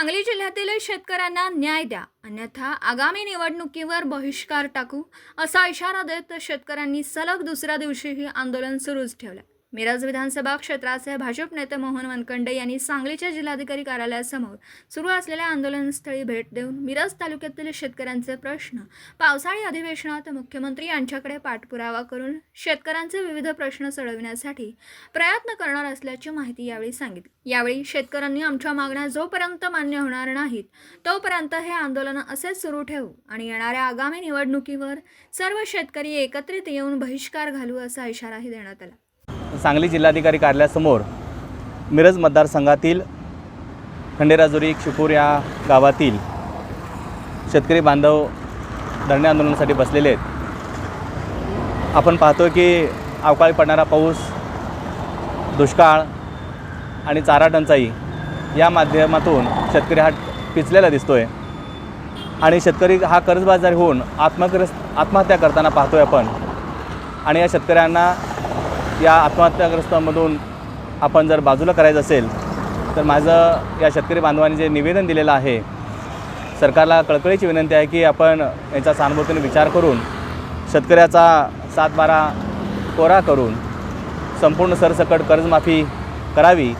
सांगली जिल्ह्यातील शेतकऱ्यांना न्याय द्या. अन्यथा आगामी निवडणुकीवर बहिष्कार टाकू असा इशारा देत शेतकऱ्यांनी सलग दुसऱ्या दिवशीही आंदोलन सुरूच ठेवलं. मिरज विधानसभा क्षेत्राचे भाजप नेते मोहन वनकंडे यांनी सांगलीच्या जिल्हाधिकारी कार्यालयासमोर सुरू असलेल्या आंदोलनस्थळी भेट देऊन मिरज तालुक्यातील शेतकऱ्यांचे प्रश्न पावसाळी अधिवेशनात मुख्यमंत्री यांच्याकडे पाठपुरावा करून शेतकऱ्यांचे विविध प्रश्न सोडविण्यासाठी प्रयत्न करणार असल्याची माहिती यावेळी सांगितली. यावेळी शेतकऱ्यांनी आमच्या मागण्या जोपर्यंत मान्य होणार नाहीत तोपर्यंत हे आंदोलन असेच सुरू ठेवू आणि येणाऱ्या आगामी निवडणुकीवर सर्व शेतकरी एकत्रित येऊन बहिष्कार घालू असा इशाराही देण्यात आला. सांगली जिल्हाधिकारी कार्यालयासमोर मिरज मतदारसंघातील खंडेराजुरी शिपूर या गावातील शेतकरी बांधव धरणे आंदोलनासाठी बसलेले आहेत. आपण पाहतो की अवकाळी पडणारा पाऊस दुष्काळ आणि चारा टंचाई या माध्यमातून शेतकरी हा पिचलेला दिसतो आहे आणि शेतकरी हा कर्जबाजारी होऊन आत्मग्रस्त आत्महत्या करताना पाहतो आहे आपण. आणि या शेतकऱ्यांना या आत्महत्याग्रस्तांमधून आपण जर बाजूला करायचं असेल तर माझं या शेतकरी बांधवांनी जे निवेदन दिलेलं आहे सरकारला कळकळीची विनंती आहे की आपण याचा सहानुभूतीने विचार करून शेतकऱ्याचा सात बारा कोरा करून संपूर्ण सरसकट कर्जमाफी करावी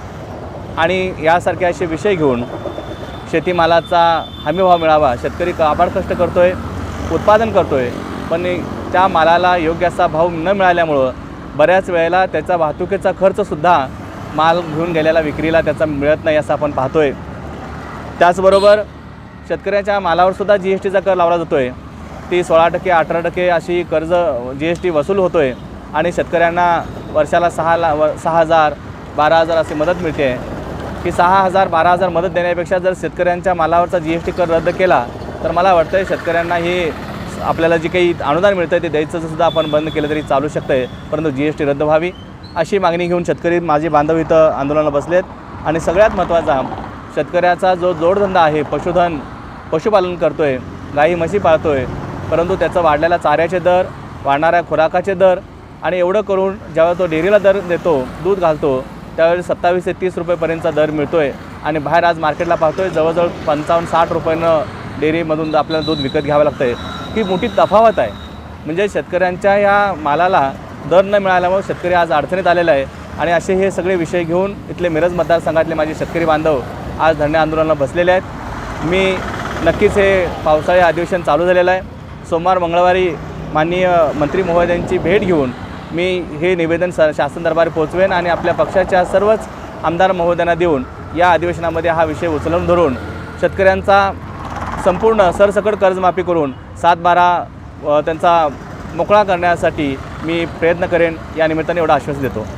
आणि यासारखे असे विषय घेऊन शेतीमालाचा हमीभाव मिळावा. शेतकरी काबाड कष्ट करतो आहे उत्पादन करतो आहे पण त्या मालाला योग्य असा भाव न मिळाल्यामुळं बऱ्याच वेळेला त्याचा वाहतुकीचा खर्चसुद्धा माल घेऊन गेलेला विक्रीला त्याचा मिळत नाही असं आपण पाहतो आहे त्याचबरोबर शेतकऱ्याच्या मालावरसुद्धा जी एस टीचा कर लावला जातो आहे ती सोळा टक्के अठरा टक्के अशी कर्ज जी एस टी वसूल होतो आहे आणि शेतकऱ्यांना वर्षाला सहा ला व सहा हजार बारा हजार अशी मदत मिळते. आहे की सहा हजार बारा हजार मदत देण्यापेक्षा जर शेतकऱ्यांच्या मालावरचा जी एस टी कर रद्द केला तर मला वाटतं आहे शेतकऱ्यांना ही आपल्याला जे काही अनुदान मिळतं आहे ते द्यायचं सुद्धा आपण बंद केलं तरी चालू शकतं आहे परंतु जी एस टी रद्द व्हावी अशी मागणी घेऊन शेतकरी माझे बांधव इथं आंदोलनाला बसलेत. आणि सगळ्यात महत्त्वाचा शेतकऱ्याचा जो जोडधंदा आहे पशुधन पशुपालन करतो आहे गाई म्हशी पाळतो आहे परंतु त्याचं वाढलेला चाऱ्याचे दर वाढणाऱ्या खुराकाचे दर आणि एवढं करून जेव्हा तो डेअरीला दर देतो दूध घालतो त्यावेळी सत्तावीस ते तीस रुपयेपर्यंतचा दर मिळतो आहे आणि बाहेर आज मार्केटला पाहतो आहे जवळजवळ पंचावन्न साठ रुपयानं डेअरीमधून आपल्याला दूध विकत घ्यावं लागतं आहे ही मोठी तफावत आहे. म्हणजे शेतकऱ्यांच्या या मालाला दर न मिळाल्यामुळे शेतकरी आज अडचणीत आलेला आहे. आणि असे हे सगळे विषय घेऊन इथले मिरज मतदारसंघातले माझे शेतकरी बांधव आज धरणे आंदोलनाला बसलेले आहेत. मी नक्कीच हे पावसाळी अधिवेशन चालू झालेलं आहे. सोमवार मंगळवारी माननीय मंत्री महोदयांची भेट घेऊन मी हे निवेदन स शासन दरबारी पोचवेन आणि आपल्या पक्षाच्या सर्वच आमदार महोदयांना देऊन या अधिवेशनामध्ये हा विषय उचलून धरून शेतकऱ्यांचा संपूर्ण सरसकट कर्जमाफी करून सात बारा त्यांचा मोकळा करण्यासाठी मी प्रयत्न करेन. या निमित्ताने एवढं आश्वासन देतो.